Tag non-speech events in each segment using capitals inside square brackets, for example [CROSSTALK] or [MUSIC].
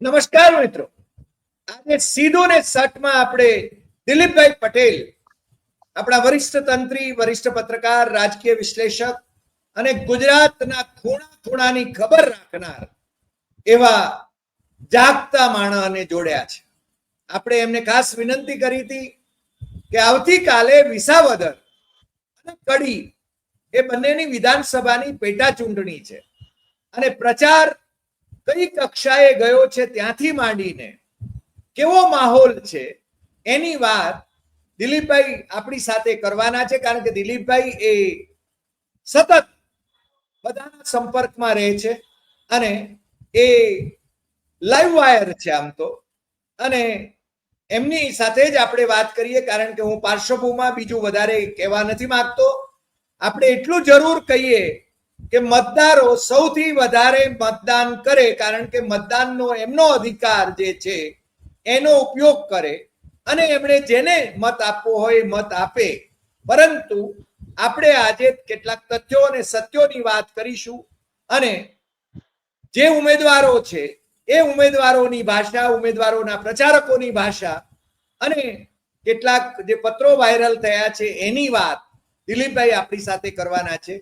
નમસ્કાર મિત્રો. આજે સીધો ને સટમાં આપણે દિલીપભાઈ પટેલ, આપણા વરિષ્ઠ તંત્રી, વરિષ્ઠ પત્રકાર, રાજકીય વિશ્લેષક અને ગુજરાતના ખૂણા ખૂણાની ખબર રાખનાર એવા જાગતા માણસને જોડ્યા છે. આપણે એમને ખાસ વિનંતી કરી હતી કે આવતીકાલે વિસાવદર અને કડી એ બંનેની વિધાનસભાની પેટા ચૂંટણી છે. અને પ્રચાર કઈ કક્ષાએ ગયો છે ત્યાંથી માંડીને? કેવો માહોલ છે? એની વાત દિલીપભાઈ આપણી સાથે કરવાના છે, કારણ કે દિલીપભાઈ એ સતત બધાના સંપર્કમાં રહે છે અને એ લાઈવ વાયર છે આમ તો. અને એમની સાથે જ આપણે વાત કરીએ, કારણ કે હું પાર્શ્વભૂમાં બીજું વધારે કહેવા નથી માંગતો. આપણે એટલું જરૂર કહીએ કે મતદારો સૌથી વધારે મતદાન કરે, કારણ કે મતદાનનો એમનો અધિકાર જે છે, એનો ઉપયોગ કરે અને એમણે જેને મત આપવો હોય મત આપે. પરંતુ આપણે આજે કેટલાક તથ્યો અને સત્યોની વાત કરીશું અને જે ઉમેદવારો છે, એ ઉમેદવારોની ભાષા, ઉમેદવારોના પ્રચારકોની ભાષા અને કેટલાક જે પત્રો વાયરલ થયા છે, એની વાત દિલીપભાઈ આપણી સાથે કરવાના છે.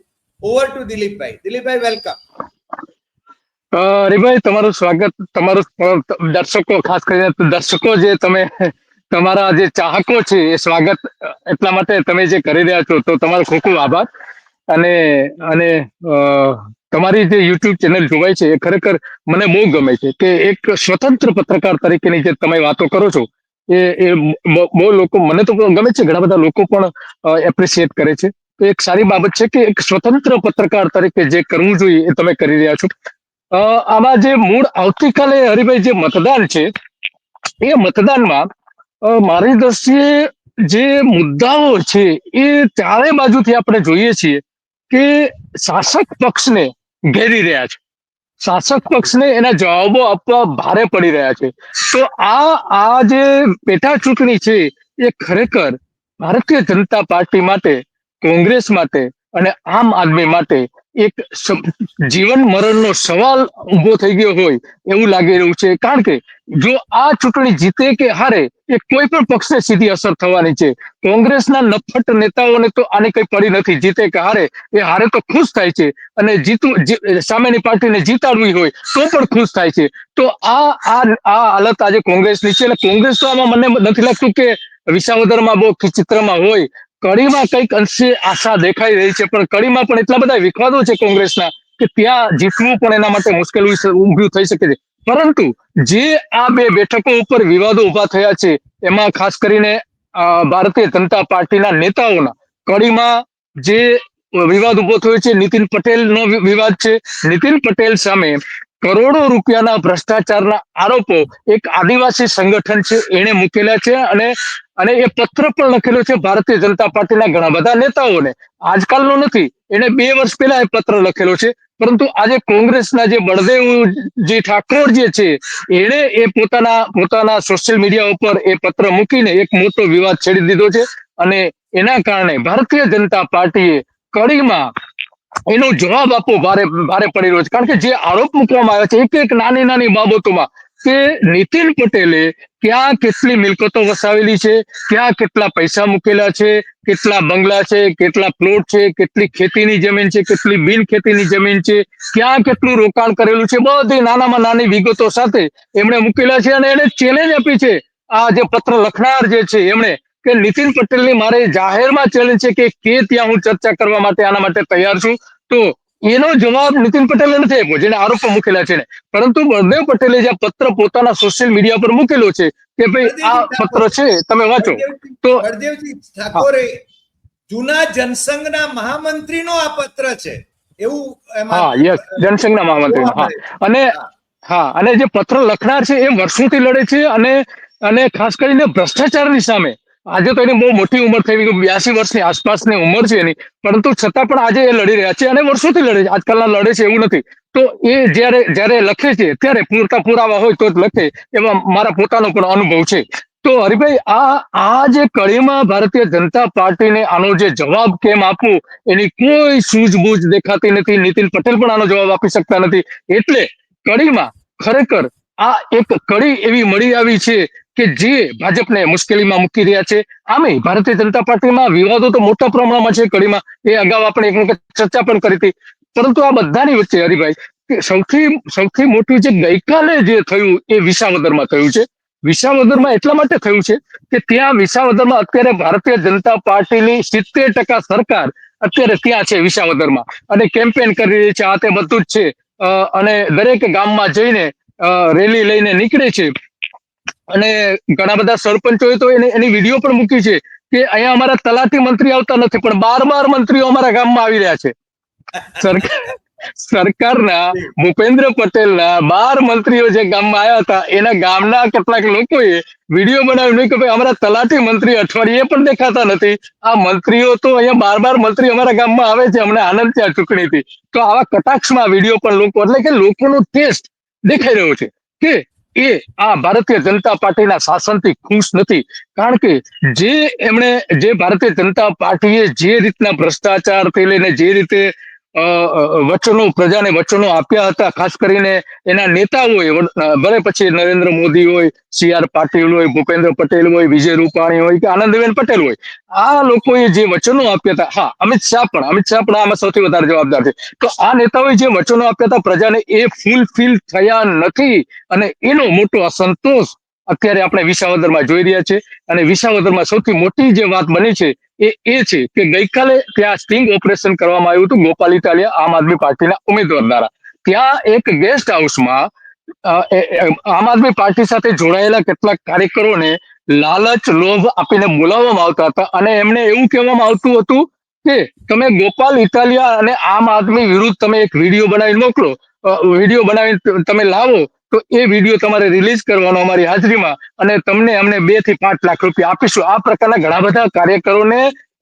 Over to Dilipbhai Dilipbhai welcome Haribhai તમારું સ્વાગત, તમારું દર્શકો, ખાસ કરીને દર્શકો જે તમે, તમારા જે ચાહકો છે, એ સ્વાગત એટલા માટે તમે જે કરી રહ્યા છો, તો તમારો ખૂબ ખૂબ આભાર. અને અને તમારી જે યુટ્યુબ ચેનલ જોવાય છે, એ ખરેખર મને બહુ ગમે છે કે એક સ્વતંત્ર પત્રકાર તરીકેની જે તમે વાતો કરો છો, એ એ બહુ લોકો, મને તો ગમે છે, ઘણા બધા લોકો પણ એપ્રિશિએટ કરે છે. તો એક સારી બાબત છે કે એક સ્વતંત્ર પત્રકાર તરીકે જે કરવું જોઈએ એ તમે કરી રહ્યા છો. આમાં જે મૂળ આવતીકાલે હરિભાઈ જે મતદાન છે, એ મતદાનમાં મારી દ્રષ્ટિએ જે મુદ્દાઓ છે એ ચારે બાજુથી આપણે જોઈએ છીએ કે શાસક પક્ષને ઘેરી રહ્યા છે. શાસક પક્ષને એના જવાબો આપવા ભારે પડી રહ્યા છે. તો આ આ જે પેટા ચૂંટણી છે એ ખરેખર ભારતીય જનતા પાર્ટી માટે કોંગ્રેસ માટે અને આમ આદમી માટે એક જીવન મરણનો સવાલ ઊભો થઈ ગયો હોય એવું લાગી રહ્યું છે. કારણ કે જો આ ચૂંટણી જીતે કે હારે એ કોઈ પણ પક્ષને સીધી અસર થવાની છે. કોંગ્રેસના નફટ નેતાઓને તો આની કઈ પડી નથી. જીતે કે હારે એ હારે તો ખુશ થાય છે. અને જીતવું સામેની પાર્ટીને જીતાડવી હોય તો પણ ખુશ થાય છે. તો આ આ આ હાલત આજે કોંગ્રેસની છે. અને કોંગ્રેસ તો આમાં મને નથી લાગતું કે વિસાવદરમાં બહુ ચિત્રમાં હોય કડીમાં કંઈક અંશે આશા દેખાઈ રહી છે, પણ કડીમાં પણ એટલા બધા વિખવાદો છે કોંગ્રેસના કે ત્યાં જીતવું પણ એના માટે મુશ્કેલ ઊભું થઈ શકે છે. પરંતુ જે આ બે બેઠકો ઉપર વિવાદો ઊભા થયા છે, એમાં ખાસ કરીને ભારતીય જનતા પાર્ટીના નેતાઓના કડીમાં જે વિવાદ ઊભો થયો છે, નીતિન પટેલનો વિવાદ છે. નીતિન પટેલ સામે કરોડો રૂપિયાના ભ્રષ્ટાચારના આરોપો એક આદિવાસી સંગઠન છે એને મૂકેલા છે અને અને એ પત્ર પણ લખેલો છે ભારતીય જનતા પાર્ટીના ઘણા બધા નેતાઓને. આજકાલનો નથી એને બે વર્ષ પહેલા એ પત્ર લખેલો છે. પરંતુ આજે કોંગ્રેસના જે બળદેવજી ઠાકોર જે છે, એણે એ પોતાના પોતાના સોશિયલ મીડિયા ઉપર એ પત્ર મૂકીને એક મોટો વિવાદ છેડી દીધો છે. અને એના કારણે ભારતીય જનતા પાર્ટીએ કડીમાં એનો જવાબ આપવો ભારે ભારે પડી છે. કારણ કે જે આરોપ મૂકવામાં આવ્યો છે, એક એક નાની નાની બાબતોમાં કે નીતિન પટેલે ક્યાં કેટલી મિલકતો વસાવેલી છે, ક્યાં કેટલા પૈસા મૂકેલા છે, કેટલા બંગલા છે, કેટલા પ્લોટ છે, કેટલી ખેતીની જમીન છે, કેટલી બિન ખેતીની જમીન છે, ક્યાં કેટલું રોકાણ કરેલું છે, બધી નાનામાં નાની વિગતો સાથે એમણે મૂકેલા છે અને એને ચેલેન્જ આપી છે. આ જે પત્ર લખનાર જે છે, એમણે કે નીતિન પટેલની મારે જાહેરમાં ચેલેન્જ છે કે કે ત્યાં હું ચર્ચા કરવા માટે આના માટે તૈયાર છું? તો એનો જવાબ નીતિન પટેલે નથી આપ્યો જેને આરોપો મૂકેલા છે પરંતુ બળદેવ પટેલે જે પત્ર પોતાના સોશિયલ મીડિયા પર મૂકેલો છે કે ભાઈ આ પત્ર છે તમે વાંચો. તો બળદેવજી ઠાકોરે જૂના જનસંઘના મહામંત્રીનો આ પત્ર છે. એવું હા યસ જનસંઘના મહામંત્રી હા. અને હા અને જે પત્ર લખનાર છે એ વર્ષોથી લડે છે અને અને ખાસ કરીને ભ્રષ્ટાચારની સામે. આજે તો એની બહુ મોટી ઉંમર થઈ ગઈ, બ્યાસી વર્ષની આસપાસની ઉંમર છે એની. પરંતુ છતાં પણ આજે એ લડી રહ્યા છે અને વર્ષોથી લડે છે. આજકાલના લડે છે એવું નથી. તો એ જ્યારે જ્યારે લખે છે, ત્યારે પૂરતા પુરાવા હોય તો જ લખે. એમાં મારા પોતાનો પણ અનુભવ છે. તો હરિભાઈ, આ આ જે કડીમાં ભારતીય જનતા પાર્ટીને આનો જે જવાબ કેમ આપવો, એની કોઈ સૂઝબૂઝ દેખાતી નથી. નીતિન પટેલ પણ આનો જવાબ આપી શકતા નથી. એટલે કડીમાં ખરેખર આ એક કડી એવી મળી આવી છે કે જે ભાજપને મુશ્કેલીમાં મૂકી રહ્યા છે. આમે ભારતીય જનતા પાર્ટીમાં વિવાદો તો મોટા પ્રમાણમાં છે કડીમાં એ અગાઉ આપણે એક ચર્ચા પણ કરી હતી. પરંતુ આ બધાની વચ્ચે હરિભાઈ સૌથી સૌથી મોટું જે ગઈકાલે જે થયું એ વિસાવદરમાં થયું છે. વિસાવદરમાં એટલા માટે થયું છે કે ત્યાં વિસાવદરમાં અત્યારે ભારતીય જનતા પાર્ટીની સિત્તેર ટકા સરકાર અત્યારે ત્યાં છે વિસાવદરમાં. અને કેમ્પેન કરી રહી છે, આ તે બધું જ છે. અને દરેક ગામમાં જઈને રેલી લઈને નીકળે છે. અને ઘણા બધા સરપંચોએ તો એને વીડિયો પણ મૂકી છે કે અહીંયા અમારા તલાટી મંત્રી આવતા નથી, પણ બાર બાર મંત્રીઓ અમારા ગામમાં આવી રહ્યા છે. સરકાર સરકારના ભૂપેન્દ્ર પટેલના બાર મંત્રીઓ જે ગામમાં આવ્યા હતા, એના ગામના કેટલાક લોકોએ વીડિયો બનાવ્યો કે ભાઈ, અમારા તલાટી મંત્રી અઠવાડિયે પણ દેખાતા નથી. આ મંત્રીઓ તો અહીંયા બાર બાર મંત્રી અમારા ગામમાં આવે છે, અમને આનંદ ત્યાં ચૂંટણીથી. તો આવા કટાક્ષમાં વીડિયો પણ લોકો એટલે કે લોકોનો ટેસ્ટ દેખાઈ રહ્યો છે કે એ આ ભારતીય જનતા પાર્ટીના શાસનથી ખુશ નથી. કારણ કે જે એમણે જે ભારતીય જનતા પાર્ટીએ જે રીતના ભ્રષ્ટાચારથી લઈને જે રીતે વચનો, પ્રજાને વચનો આપ્યા હતા. ખાસ કરીને એના નેતાઓએ ભલે પછી નરેન્દ્ર મોદી હોય, સી આર પાટીલ હોય, ભૂપેન્દ્ર પટેલ હોય, વિજય રૂપાણી હોય કે આનંદબેન પટેલ હોય. આ લોકોએ જે વચનો આપ્યા હતા, હા, અમિત શાહ પણ, અમિત શાહ પણ આમાં સૌથી વધારે જવાબદાર છે. તો આ નેતાઓએ જે વચનો આપ્યા હતા, પ્રજાને એ ફૂલફિલ થયા નથી અને એનો મોટો અસંતોષ અત્યારે આપણે વિસાવદરમાં જોઈ રહ્યા છે અને વિસાવદરમાં સૌથી મોટી જે વાત બની છે એ એ છે કે ગઈકાલે ત્યાં સ્ટિંગ ઓપરેશન કરવામાં આવ્યું હતું. ગોપાલ ઇટાલિયા આમ આદમી પાર્ટીના ઉમેદવાર દ્વારા. ત્યાં એક ગેસ્ટ હાઉસમાં આમ આદમી પાર્ટી સાથે જોડાયેલા કેટલાક કાર્યકરોને લાલચ, લોભ આપીને બોલાવવામાં આવતા હતા અને એમને એવું કહેવામાં આવતું હતું કે તમે ગોપાલ ઇટાલિયા અને આમ આદમી વિરુદ્ધ તમે એક વીડિયો બનાવીને મોકલો. વીડિયો બનાવીને તમે લાવો. તો એ વીડિયો તમારે રિલીઝ કરવાનો અમારી હાજરીમાં અને તમને અમને બેથી પાંચ લાખ રૂપિયા આપીશું. આ પ્રકારના ઘણા બધા કાર્યકરોને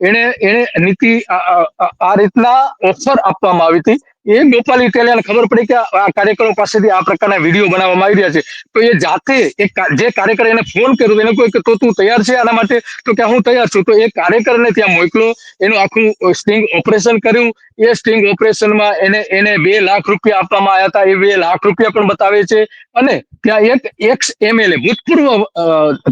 એને એને નીતિ આ- રીતના ઓફર આપવામાં આવી હતી. એ ગોપાલ ઇટાલિયાને ખબર પડી કે આ કાર્યકરો પાસેથી આ પ્રકારના વીડિયો બનાવવામાં આવી રહ્યા છે. તો એ જાતે એ જે કાર્યકર એને ફોન કર્યો એને કોઈ કે તો તું તૈયાર છે આના માટે? તો કે હું તૈયાર છું. તો એ કાર્યકરને ત્યાં મોકલો એનું આખું સ્ટિંગ ઓપરેશન કર્યું. એ સ્ટિંગ ઓપરેશનમાં એને એને બે લાખ રૂપિયા આપવામાં આવ્યા હતા. એ બે લાખ રૂપિયા પણ બતાવે છે. અને ત્યાં એક એક્સ એમએલએ ભૂતપૂર્વ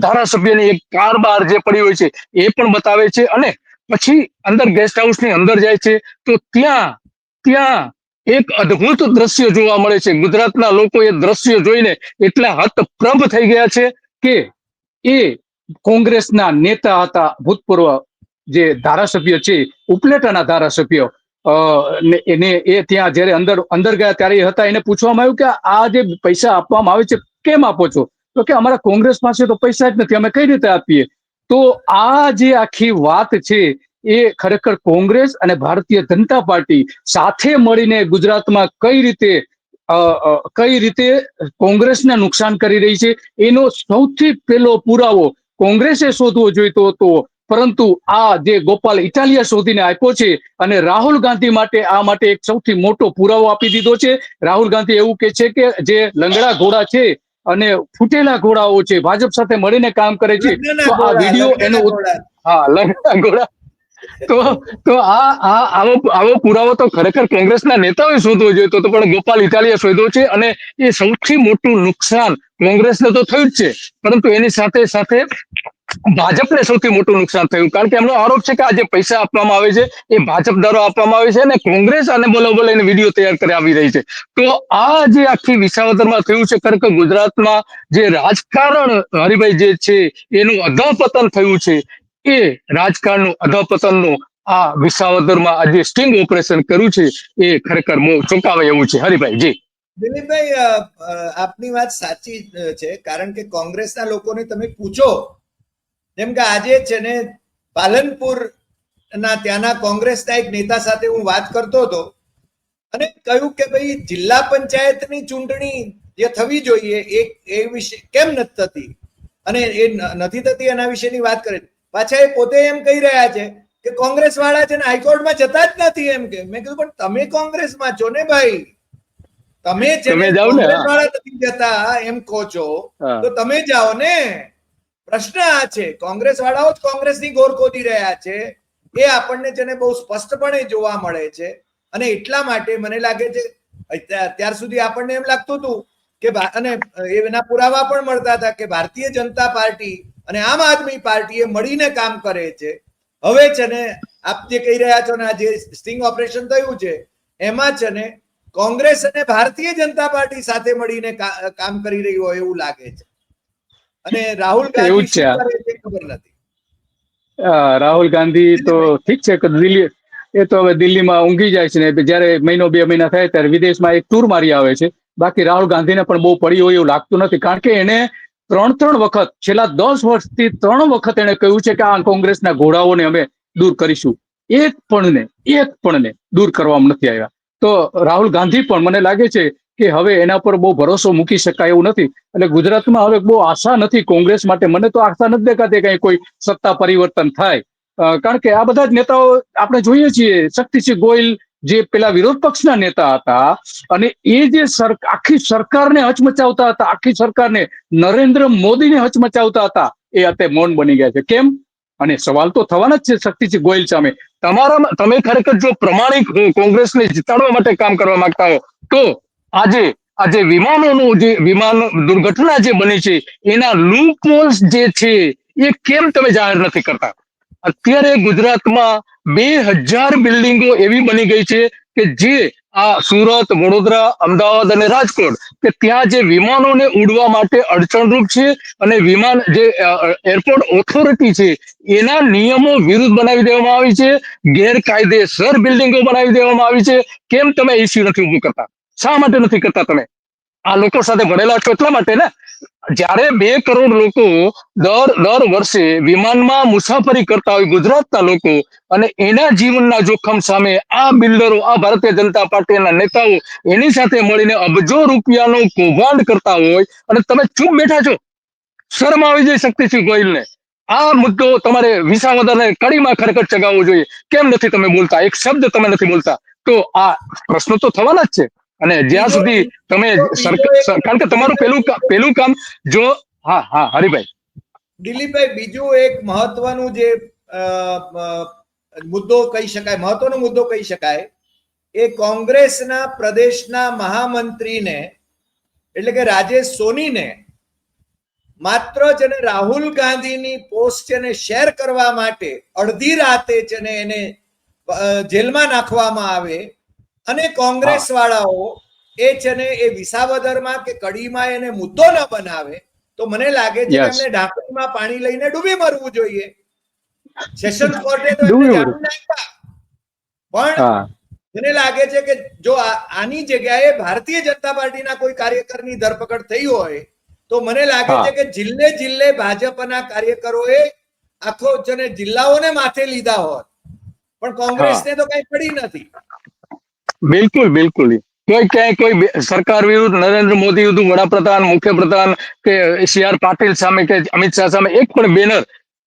ધારાસભ્યની એક કાર બહાર જે પડી હોય છે, એ પણ બતાવે છે. અને પછી અંદર ગેસ્ટ હાઉસની અંદર જાય છે. તો ત્યાં ત્યાં એક અદ્ભુત દ્રશ્ય જોવા મળે છે. ગુજરાતના લોકો એ દ્રશ્ય જોઈને એટલા હતપ્રભ થઈ ગયા છે કે એ કોંગ્રેસના નેતા હતા, ભૂતપૂર્વ જે ધારાસભ્ય છે, ઉપલેટાના ધારાસભ્ય. એને એ ત્યાં જ્યારે અંદર અંદર ગયા ત્યારે એ હતા. એને પૂછવામાં આવ્યું કે આ જે પૈસા આપવામાં આવે છે, કેમ આપો છો? તો કે અમારા કોંગ્રેસ પાસે તો પૈસા જ નથી, અમે કઈ રીતે આપીએ? તો આ જે આખી વાત છે એ ખરેખર કોંગ્રેસ અને ભારતીય જનતા પાર્ટી સાથે મળીને ગુજરાતમાં કઈ રીતે કઈ રીતે કોંગ્રેસને નુકસાન કરી રહી છે એનો સૌથી પહેલો પુરાવો કોંગ્રેસે શોધવો જોઈતો હતો. પરંતુ આ જે ગોપાલ ઇટાલિયા શોધીને આપ્યો છે અને રાહુલ ગાંધી માટે આ માટે એક સૌથી મોટો પુરાવો આપી દીધો છે. રાહુલ ગાંધી એવું કે છે કે જે લંગડા ઘોડા છે અને ફૂટેલા ઘોડાઓ છે ભાજપ સાથે મળીને કામ કરે છે. તો આ વીડિયો એનો હા લંગડા ઘોડા. તો તો આ આ, આવો આવો પુરાવો તો ખરેખર કોંગ્રેસના નેતાઓએ શોધવો જોઈએ. તો પણ ગોપાલ ઇટાલિયા શોધ્યો છે અને એ સૌથી મોટું નુકસાન કોંગ્રેસને તો થયું જ છે. પરંતુ એની સાથે સાથે ભાજપને સૌથી મોટું નુકસાન થયું. કારણ કે એમનો આરોપ છે કે આ જે પૈસા આપવામાં આવે છે, એ ભાજપ દ્વારા આપવામાં આવે છે અને કોંગ્રેસ અને બોલો બોલો એને વીડિયો તૈયાર કરી આવી રહી છે. તો આ જે આખી વિસાવદરમાં થયું છે, ખરેખર ગુજરાતમાં જે રાજકારણ હરિભાઈ જે છે, એનું અધપતન થયું છે એ રાજકારણનું, અધપતનનું આ વિસાવદરમાં આજે સ્ટિંગ ઓપરેશન કર્યું છે, એ ખરેખર મોં ચોંકાવે એવું છે. હરિભાઈ, જી. દિલીપભાઈ આપની વાત સાચી છે, કારણ કે કોંગ્રેસના લોકોને તમે પૂછો, જેમ કે આજે છે ને પાલનપુર ના ત્યાંના કોંગ્રેસના એક નેતા સાથે હું વાત કરતો હતો, અને કહ્યું કે ભાઈ, જિલ્લા પંચાયતની ચૂંટણી જે થવી જોઈએ, એ એ વિશે કેમ નથી થતી? અને એ નથી થતી એના વિશેની વાત કરે પાછા એ પોતે એમ કહી રહ્યા છે કે કોંગ્રેસ વાળા છે ને હાઈકોર્ટમાં જતા જ નથી એમ કે. મેં કીધું પણ તમે કોંગ્રેસમાં છો ને ભાઈ? તમે તમે જાઓ ને. વાળા નથી જતા એમ કહો છો. તો તમે જાઓ ને. પ્રશ્ન આ છે કોંગ્રેસ વાળાઓ જ કોંગ્રેસની ગોર ખોદી રહ્યા છે. એ આપણને છે ને બહુ સ્પષ્ટપણે જોવા મળે છે. અને એટલા માટે મને લાગે છે અત્યાર સુધી આપણને એમ લાગતું હતું કે અને એના પુરાવા પણ મળતા હતા કે ભારતીય જનતા પાર્ટી અને આમ આદમી પાર્ટીએ મળીને કામ કરે છે. હવે છે ને આપ જે કહી રહ્યા છો ને આ જે સ્ટિંગ ઓપરેશન થયું છે એમાં છે ને કોંગ્રેસ અને ભારતીય જનતા પાર્ટી સાથે મળીને કામ કરી રહી હોય એવું લાગે છે. અને રાહુલ ગાંધી. શું કરે છે ખબર નથી. રાહુલ ગાંધી તો ઠીક છે કે દિલ્હી એ તો હવે દિલ્હીમાં ઊંઘી જાય છે ને જ્યારે મહિનો બે મહિના થાય ત્યારે વિદેશમાં એક ટૂર મારી આવે છે. બાકી રાહુલ ગાંધીને પણ બહુ પડી હોય એવું લાગતું નથી કારણ કે એને ત્રણ ત્રણ વખત, છેલ્લા દસ વર્ષથી ત્રણ વખત એને કહ્યું છે કે આ કોંગ્રેસના ઘોડાઓને અમે દૂર કરીશું. એક પણ ને એક પણ ને દૂર કરવામાં નથી આવ્યા. તો રાહુલ ગાંધી પણ મને લાગે છે કે હવે એના પર બહુ ભરોસો મૂકી શકાય એવું નથી. એટલે ગુજરાતમાં હવે બહુ આશા નથી કોંગ્રેસ માટે. મને તો આશા નથી દેખાતી કઈ કોઈ સત્તા પરિવર્તન થાય. કારણ કે આ બધા જ નેતાઓ આપણે જોઈએ છીએ, શક્તિસિંહ ગોયલ જે પેલા વિરોધ પક્ષના નેતા હતા અને એ જે આખી સરકારને હચમચાવતા હતા, આખી સરકારને નરેન્દ્ર મોદીને હચમચાવતા હતા, એ અત્યારે મૌન બની ગયા છે. કેમ? અને સવાલ તો થવાના જ છે શક્તિસિંહ ગોયલ સામે. તમારા તમે ખરેખર જો પ્રમાણિક કોંગ્રેસને જીતાડવા માટે કામ કરવા માંગતા હો, તો આજે આજે વિમાનોનું જે, વિમાન દુર્ઘટના જે બની છે, એના લૂપહોલ્સ જે છે, એ કેમ તમે જાહેર નથી કરતા? અત્યારે ગુજરાતમાં બે હજાર બિલ્ડિંગો એવી બની ગઈ છે કે જે આ સુરત, વડોદરા, અમદાવાદ અને રાજકોટ, કે ત્યાં જે વિમાનોને ઉડવા માટે અડચણરૂપ છે અને વિમાન જે એરપોર્ટ ઓથોરિટી છે, એના નિયમો વિરુદ્ધ બનાવી દેવામાં આવી છે, ગેરકાયદેસર બિલ્ડિંગો બનાવી દેવામાં આવી છે. કેમ તમે ઇસ્યુ નથી ઊભું કરતા? શા માટે નથી કરતા તમે? આ લોકો સાથે ભણેલા છો એટલા માટે ને? જ્યારે બે કરોડ લોકો દર દર વર્ષે વિમાનમાં મુસાફરી કરતા હોય ગુજરાતના લોકો અને એના જીવનના જોખમ સામે આ બિલ્ડરો, આ ભારતીય જનતા પાર્ટીના નેતાઓ એની સાથે મળીને અબજો રૂપિયાનો કૌભાંડ કરતા હોય અને તમે ચૂપ બેઠા છો. શરમ આવી જાય શક્તિસિંહ ગોયલને આ મુદ્દો તમારે વિસાવદરને કડીમાં ખરેખર ચગાવવો જોઈએ. કેમ નથી તમે બોલતા? એક શબ્દ તમે નથી બોલતા. તો આ પ્રશ્નો તો થવાના જ છે. અને જ્યાં સુધી તમે કારણ કે તમારું પેલું પેલું કામ જો હા હા હરિભાઈ. દિલીપભાઈ બીજું એક મહત્વનું જે મુદ્દો કહી શકાય મહત્વનો મુદ્દો કહી શકાય એ કોંગ્રેસના પ્રદેશના મહામંત્રીને એટલે કે રાજેશ સોનીને માત્ર છે ને રાહુલ ગાંધીની પોસ્ટ છે ને શેર કરવા માટે અડધી રાતે છે એને જેલમાં નાખવામાં આવે. અને કોંગ્રેસ વાળાઓ એ છે ને એ વિસાવદરમાં કે કડીમાં એને મુદ્દો ન બનાવે તો મને લાગે છે એમને ઢાંકણીમાં પાણી લઈને ડૂબી મરવું જોઈએ. સેશન [LAUGHS] કોર્ટે તો પણ મને લાગે છે કે જો આની જગ્યાએ ભારતીય જનતા પાર્ટીના કોઈ કાર્યકરની ધરપકડ થઈ હોય તો મને લાગે છે કે જિલ્લે જિલ્લે ભાજપના કાર્યકરોએ આખો છે ને જિલ્લાઓને માથે લીધા હોત. પણ કોંગ્રેસને તો કઈ પડી નથી. બિલકુલ બિલકુલ. કોઈ ક્યાંય કોઈ સરકાર વિરુદ્ધ નરેન્દ્ર મોદી વિરુદ્ધ વડાપ્રધાન, મુખ્યપ્રધાન કે સી આર પાટીલ સામે કે અમિત શાહ સામે એક પણ બેનર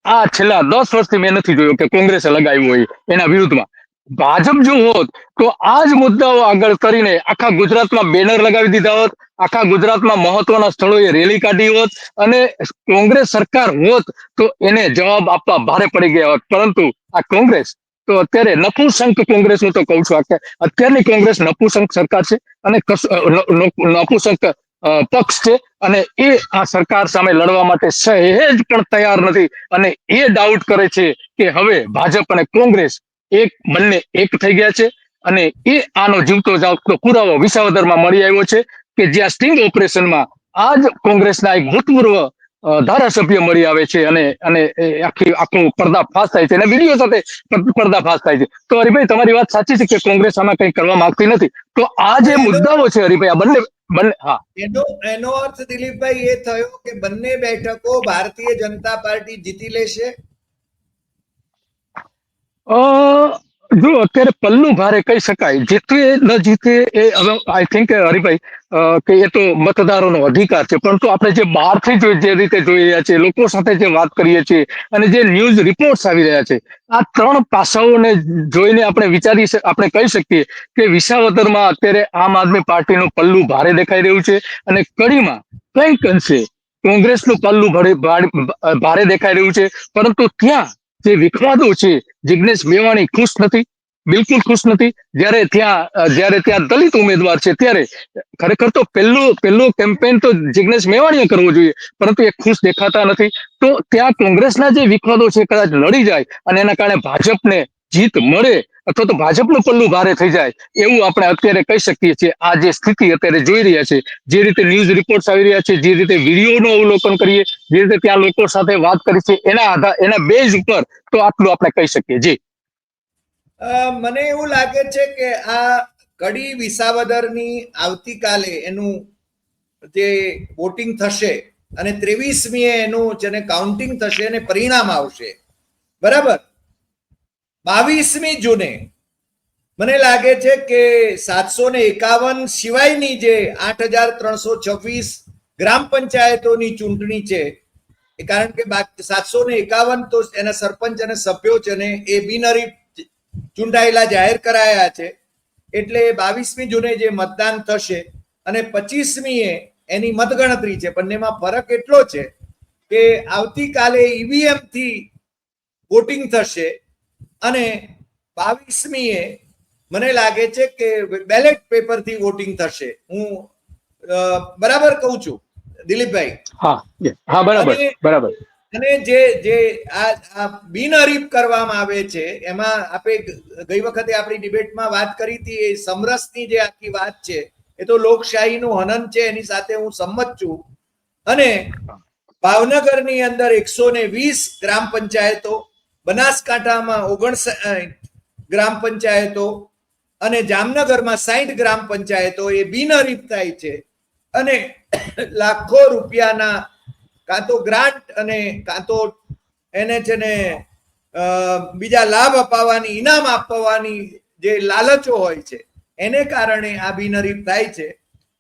આ છેલ્લા દસ વર્ષથી મેં નથી જોયું કે કોંગ્રેસે લગાવ્યું હોય એના વિરુદ્ધમાં. ભાજપ જો હોત, તો આ જ મુદ્દાઓ આગળ કરીને આખા ગુજરાતમાં બેનર લગાવી દીધા હોત, આખા ગુજરાતમાં મહત્વના સ્થળોએ રેલી કાઢી હોત અને કોંગ્રેસ સરકાર હોત તો એને જવાબ આપવા ભારે પડી ગયા હોત. પરંતુ આ કોંગ્રેસ તો અત્યારે નપુંસંક કોંગ્રેસ હું તો કહું છું અત્યારની કોંગ્રેસ નપુંસંક સરકાર છે અને નપુસંક પક્ષ છે અને એ આ સરકાર સામે લડવા માટે સહેજ પણ તૈયાર નથી અને એ ડાઉટ કરે છે કે હવે ભાજપ અને કોંગ્રેસ એક, બંને એક થઈ ગયા છે અને એ આનો જીવતો જાગતો પુરાવો વિસાવદરમાં મળી આવ્યો છે કે જ્યાં સ્ટિંગ ઓપરેશનમાં આ જ કોંગ્રેસના એક ભૂતપૂર્વ ધારાસભ્ય મળી આવે છે અને અને આખી આખું પર્દાફાશ થાય છે અને વીડિયો સાથે પર્દાફાશ થાય છે. તો હરિભાઈ તમારી વાત સાચી છે કે કોંગ્રેસ આમાં કંઈ કરવા માંગતી નથી? તો આ જે મુદ્દાઓ છે હરિભાઈ આ બંને બંને હા. એનો એનો અર્થ દિલીપભાઈ એ થયો કે બંને બેઠકો ભારતીય જનતા પાર્ટી જીતી લેશે? અ જો અત્યારે પલ્લું ભારે કહી શકાય જીતે ન જીતે એ હવે આઈ થિંક હરિભાઈ કે એ તો મતદારોનો અધિકાર છે. પરંતુ આપણે જે બહારથી જો રીતે જોઈ રહ્યા છે લોકો સાથે જે વાત કરીએ છીએ અને જે ન્યૂઝ રિપોર્ટ્સ આવી રહ્યા છે, આ ત્રણ પાસાઓને જોઈને આપણે વિચારી આપણે કહી શકીએ કે વિસાવદરમાં અત્યારે આમ આદમી પાર્ટીનું પલ્લું ભારે દેખાઈ રહ્યું છે અને કડીમાં કંઈક અંશે કોંગ્રેસનું પલ્લું ભારે દેખાઈ રહ્યું છે. પરંતુ ત્યાં જે વિખવાદો છે, જિગ્નેશ મેવાણી ખુશ નથી, બિલકુલ ખુશ નથી. જ્યારે ત્યાં જ્યારે ત્યાં દલિત ઉમેદવાર છે, ત્યારે ખરેખર તો પહેલું પહેલું કેમ્પેન તો જિગ્નેશ મેવાણીએ કરવું જોઈએ, પરંતુ એ ખુશ દેખાતા નથી. તો ત્યાં કોંગ્રેસના જે વિખવાદો છે, કદાચ લડી જાય અને એના કારણે ભાજપને જીત મળે અથવા તો ભાજપનું પલ્લું ભારે થઈ જાય એવું આપણે અત્યારે કહી શકીએ છીએ. આ જે સ્થિતિ અત્યારે જોઈ રહ્યા છે, જે રીતે ન્યૂઝ રિપોર્ટ્સ આવી રહ્યા છે, જે રીતે વિડીયોનું અવલોકન કરીએ, જે રીતે ત્યાં લોકો સાથે વાત કરી છે, એના આધાર, એના બેઝ ઉપર તો આટલું આપણે કહી શકીએ. જી. મને એવું લાગે છે કે આ કડી વિસાવદરની આવતીકાલે એનું જે વોટિંગ થશે અને ત્રેવીસમીએ એનું જેને કાઉન્ટિંગ થશે એને પરિણામ આવશે. બરાબર? બાવીસમી જૂને મને લાગે છે કે સાતસો ને એકાવન સિવાયની જે આઠ હજાર ત્રણસો છવ્વીસ ગ્રામ પંચાયતોની ચૂંટણી છે કારણ કે સાતસો ને એકાવન તો એના સરપંચ અને સભ્યો છે ને એ બિનહરીફ ચૂંટાયેલા જાહેર કરાયા છે. એટલે બાવીસમી જૂને જે મતદાન થશે અને પચીસમીએ એની મતગણતરી છે, બંનેમાં ફરક એટલો છે કે આવતીકાલે ઈવીએમથી વોટિંગ થશે અને બાવીસમીએ મને લાગે છે કે બેલેટ પેપરથી વોટિંગ થશે. હું બરાબર કહું છું દિલીપભાઈ? હા હા બરાબર બરાબર. અને જે જે આ આ બિનહરીફ કરવામાં આવે છે એમાં આપણે ગઈ વખતે આપણી ડિબેટમાં વાત કરી હતી એ સમરસની જે આખી વાત છે એ તો લોકશાહીનું હનન છે એની સાથે હું સંમત છું. અને ભાવનગરની અંદર એકસો ને વીસ ગ્રામ પંચાયતો બનાસકાંઠામાં ઓગણસાઠ ગ્રામ પંચાયતો અને જામનગરમાં સાઠ ગ્રામ પંચાયતો એ બિનહરીફ થાય છે. અને [COUGHS] લાખો રૂપિયાના કાં તો ગ્રાન્ટ અને કાં તો એને છે ને બીજા લાભ અપાવવાની, ઇનામ આપવાની જે લાલચો હોય છે, એને કારણે આ બિનહરીફ થાય છે.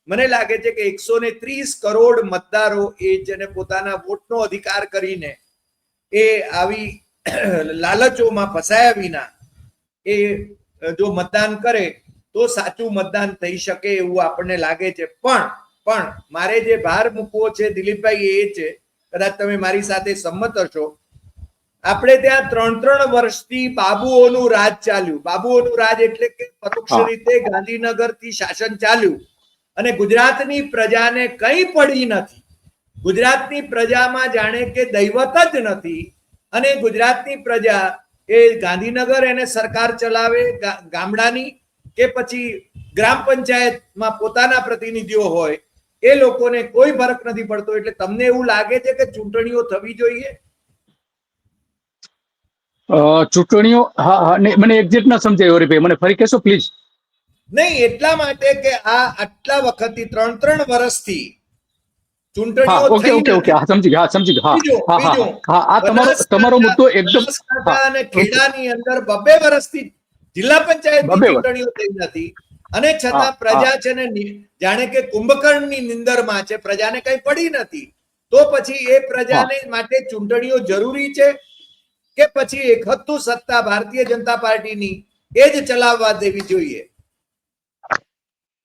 મને લાગે છે કે એકસો ને ત્રીસ કરોડ મતદારો એ જેને પોતાના વોટનો અધિકાર કરીને એ આવી લાલચોમાં ફસાયા વિના એ જો મતદાન કરે તો સાચું મતદાન થઈ શકે એવું આપણને લાગે છે. પણ પણ મારે જે ભાર મૂકવો છે દિલીપભાઈ એ છે. કદાચ તમે મારી સાથે સંમત હશો. આપણે ત્યાં ત્રણ ત્રણ વર્ષથી બાબુઓનું રાજ ચાલ્યું. બાબુઓનું રાજ એટલે કે પરોક્ષ રીતે ગાંધીનગરથી શાસન ચાલ્યું. અને ગુજરાતની પ્રજાને કંઈ પડી નથી. ગુજરાતની પ્રજામાં જાણે કે દૈવત જ નથી. અને ગુજરાતની પ્રજા એ ગાંધીનગર એને સરકાર ચલાવે ગામડાની કે પછી ગ્રામ પંચાયતમાં પોતાના પ્રતિનિધિઓ હોય એ લોકોને કોઈ ફરક નથી પડતો. એટલે તમને એવું લાગે છે કે ચૂંટણીઓ થવી જોઈએ? ચૂંટણીઓ હા હા મને એક્ઝેક્ટ ના સમજાય હરીભાઈ મને ફરી કહેશો પ્લીઝ. નહીં એટલા માટે કે આ આટલા વખતથી ત્રણ ત્રણ વર્ષથી ચૂંટણીઓ ઓકે ઓકે ઓકે. હા સમજી ગયા સમજી ગયા. હા હા હા હા આ તમારો તમારો મુદ્દો એકદમ અને ખેડાની અંદર બબ્બે વર્ષથી જિલ્લા પંચાયત ચૂંટણીઓ થઈ નથી. અને છતાં પ્રજા છે ને જાણે કે કુંભકર્ણની નિંદરમાં છે પ્રજાને કઈ પડી નથી. તો પછી એ પ્રજાને માટે ચૂંટણીઓ જરૂરી છે કે પછી એકહત્તુ સત્તા ભારતીય જનતા પાર્ટીની એ જ ચલાવવા દેવી જોઈએ?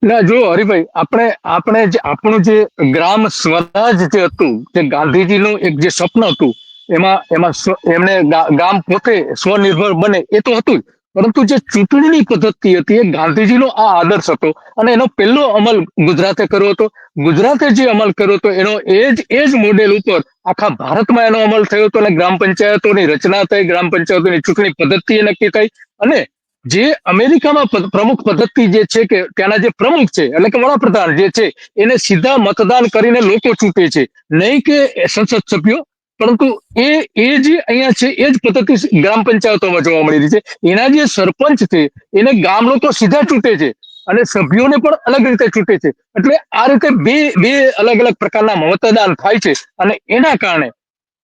ના જો હરિભાઈ, આપણે આપણે જે, આપણું જે ગ્રામ સ્વરાજ જે હતું, જે ગાંધીજીનું એક જે સ્વપ્ન હતું, એમાં એમાં એમને ગામ પોતે સ્વનિર્ભર બને, એ તો હતું જ. પરંતુ જે ચૂંટણીની પદ્ધતિ હતી, એ ગાંધીજીનો આ આદર્શ હતો, અને એનો પહેલો અમલ ગુજરાતે કર્યો હતો ગુજરાતે જે અમલ કર્યો હતો, એનો એ જ એ જ મોડેલ ઉપર આખા ભારતમાં એનો અમલ થયો હતો, અને ગ્રામ પંચાયતોની રચના થઈ, ગ્રામ પંચાયતોની ચૂંટણી પદ્ધતિ એ નક્કી થઈ, અને જે અમેરિકામાં પ્રમુખ પદ્ધતિ જે છે કે ત્યાંના જે પ્રમુખ છે, એટલે કે વડાપ્રધાન જે છે, એને સીધા મતદાન કરીને લોકો ચૂંટે છે. નહીં કે સંસદ સભ્યો, પરંતુ એ એ જે અહીંયા છે, એ જ પદ્ધતિ ગ્રામ પંચાયતોમાં જોવા મળી રહી છે. એના જે સરપંચ છે, એને ગામ લોકો સીધા ચૂંટે છે અને સભ્યોને પણ અલગ રીતે ચૂંટે છે. એટલે આ રીતે બે બે અલગ અલગ પ્રકારના મતદાન થાય છે અને એના કારણે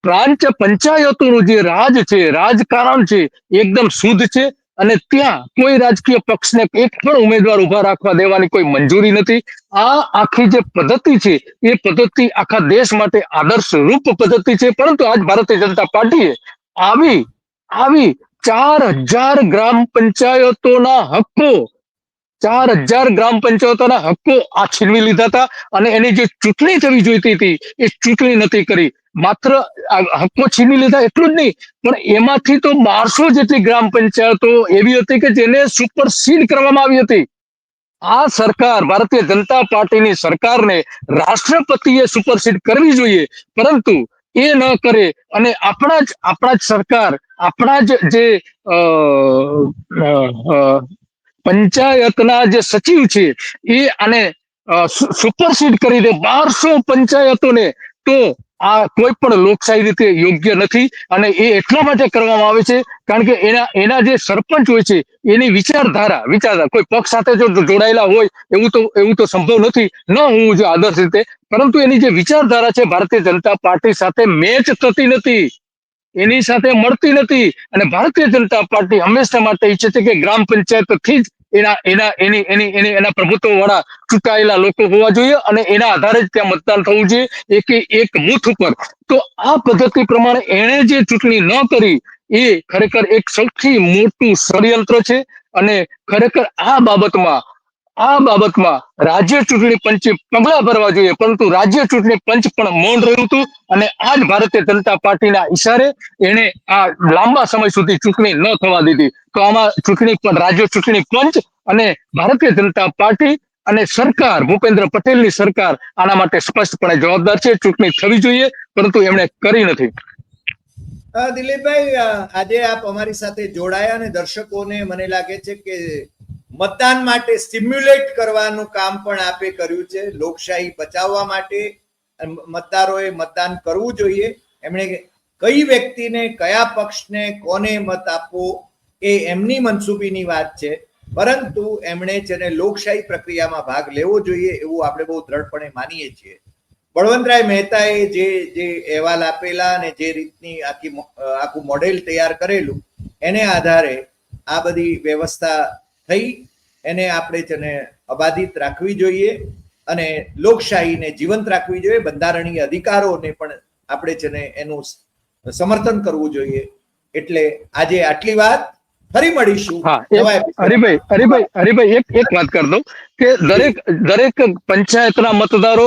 પ્રાંત પંચાયતોનું જે રાજ છે, રાજકારણ છે એકદમ શુદ્ધ છે અને ત્યાં કોઈ રાજકીય પક્ષને એક પણ ઉમેદવાર ઊભા રાખવા દેવાની કોઈ મંજૂરી નથી. આ આખી જે પદ્ધતિ છે, એ પદ્ધતિ આખા દેશ માટે આદર્શ રૂપ પદ્ધતિ છે, પરંતુ આજ ભારતીય જનતા પાર્ટીએ આવી આવી ચાર હજાર ગ્રામ પંચાયતોના હક્કો, ચાર હજાર ગ્રામ પંચાયતોના હક્કો આ છીનવી લીધા હતા. અને એની જે ચૂંટણી થવી જોઈતી હતી, એ ચૂંટણી નથી કરી. માત્ર આ હક્કો છીની લીધા એટલું જ નહીં, પણ એમાંથી તો બારસો જેટલી ગ્રામ પંચાયતો એવી હતી કે જેને સુપરસીડ કરવામાં આવી હતી. આ સરકાર ભારતીય જનતા પાર્ટીની સરકારને રાષ્ટ્રપતિએ સુપરસીડ કરવી જોઈએ, પરંતુ એ ન કરે અને આપણા જ આપણા જ સરકાર, આપણા જ જે પંચાયતના જે સચિવ છે, એ આને સુપર સીડ સુપરસીડ કરી દે બારસો પંચાયતોને. તો આ કોઈ પણ લોકશાહી રીતે યોગ્ય નથી અને એ એટલા માટે કરવામાં આવે છે કારણ કે એના એના જે સરપંચ હોય છે, એની વિચારધારા વિચારધારા, કોઈ પક્ષ સાથે જો જોડાયેલા હોય, એવું તો એવું તો સંભવ નથી. ન હું જો આદર્શ રીતે. પરંતુ એની જે વિચારધારા છે, ભારતીય જનતા પાર્ટી સાથે મેચ થતી નથી. એની સાથે મળતી નથી. અને ભારતીય જનતા પાર્ટી હંમેશા માટે ઈચ્છે છે કે ગ્રામ પંચાયતથી જ એના એના, એની એની એની, એના પ્રભુત્વ વાળા ચૂંટાયેલા લોકો હોવા જોઈએ અને એના આધારે જ ત્યાં મતદાન થવું જોઈએ. એક એક બુથ ઉપર. તો આ પદ્ધતિ પ્રમાણે એણે જે ચૂંટણી ન કરી, એ ખરેખર એક સૌથી મોટું ષડયંત્ર છે અને ખરેખર આ બાબતમાં આ બાબતમાં રાજ્ય ચૂંટણી પંચે પગલા ભરવા જોઈએ, પરંતુ રાજ્ય ચૂંટણી પંચ પણ મૌન રહ્યું હતું અને આ જ ભારતીય જનતા પાર્ટીના ઈશારે એને આ લાંબા સમય સુધી ચૂંટણી ન થવા દીધી. તો આમાં ચૂંટણી પણ, રાજ્ય ચૂંટણી પંચ અને ભારતીય જનતા પાર્ટી અને સરકાર, ભૂપેન્દ્ર પટેલની સરકાર આના માટે સ્પષ્ટપણે જવાબદાર છે. ચૂંટણી થવી જોઈએ, પરંતુ એમણે કરી નથી. દિલીપભાઈ આજે આપ અમારી સાથે જોડાયા અને દર્શકોને મને લાગે છે કે મતદાન માટે સ્ટિમ્યુલેટ કરવાનું કામ પણ આપે કર્યું છે. લોકશાહી બચાવવા માટે મતદારોએ મતદાન કરવું જોઈએ. એમણે કઈ વ્યક્તિને, કયા પક્ષને, કોને મત આપવો એ એમની મનસુબીની વાત છે. પરંતુ એમણે જેને લોકશાહી પ્રક્રિયામાં ભાગ લેવો જોઈએ એવું આપણે બહુ દ્રઢપણે માનીએ છીએ. બળવંતરાય મહેતાએ જે જે અહેવાલ આપેલા અને જે રીતની આખી આખું મોડેલ તૈયાર કરેલું, એને આધારે આ બધી વ્યવસ્થા થઈ એને આપણે તેને અબાધિત રાખવી જોઈએ અને લોકશાહીને જીવંત રાખવી જોઈએ. બંધારણીય અધિકારોને પણ આપણે છે ને એનું સમર્થન કરવું જોઈએ. એટલે આજે આટલી વાત. ફરી મળીશું હરિભાઈ હરિભાઈ હરિભાઈ એક એક વાત કરી દઉં કે દરેક દરેક પંચાયતના મતદારો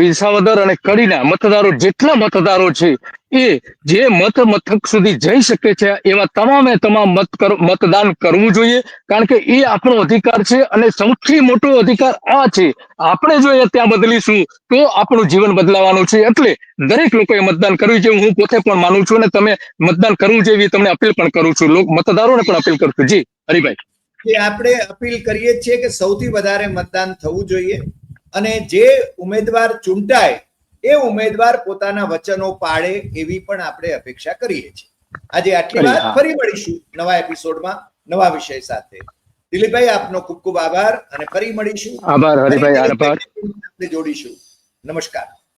વિસાવદર અને કડીના મતદારો જેટલા મતદારો છે એ જે મત મથક સુધી જઈ શકે છે, એવા તમામે તમામ મત મતદાન કરવું જોઈએ. કારણ કે એ આપણો અધિકાર છે અને સૌથી મોટો અધિકાર આ છે. આપણે જો એ ત્યાં બદલીશું, તો આપણું જીવન બદલાવાનું છે. એટલે દરેક લોકોએ મતદાન કરવું જોઈએ. હું પોતે પણ માનું છું અને તમે મતદાન કરવું જોઈએ તમને અપીલ પણ કરું છું. મતદારોને પણ અપીલ કરું છું. જી, હરિભાઈ. કે આપણે અપીલ કરીએ છીએ કે સૌથી વધારે મતદાન થવું જોઈએ અને જે ઉમેદવાર ચૂંટાય એ ઉમેદવાર પોતાના વચનો પાળે એવી પણ આપણે અપેક્ષા કરીએ છીએ. આજે આટલી વાત ફરી મળીશું નવા એપિસોડમાં નવા વિષય સાથે. દિલીપભાઈ આપનો ખૂબ ખૂબ આભાર અને ફરી મળીશું. આભાર હરિભાઈ આભાર. જોડીશું. નમસ્કાર.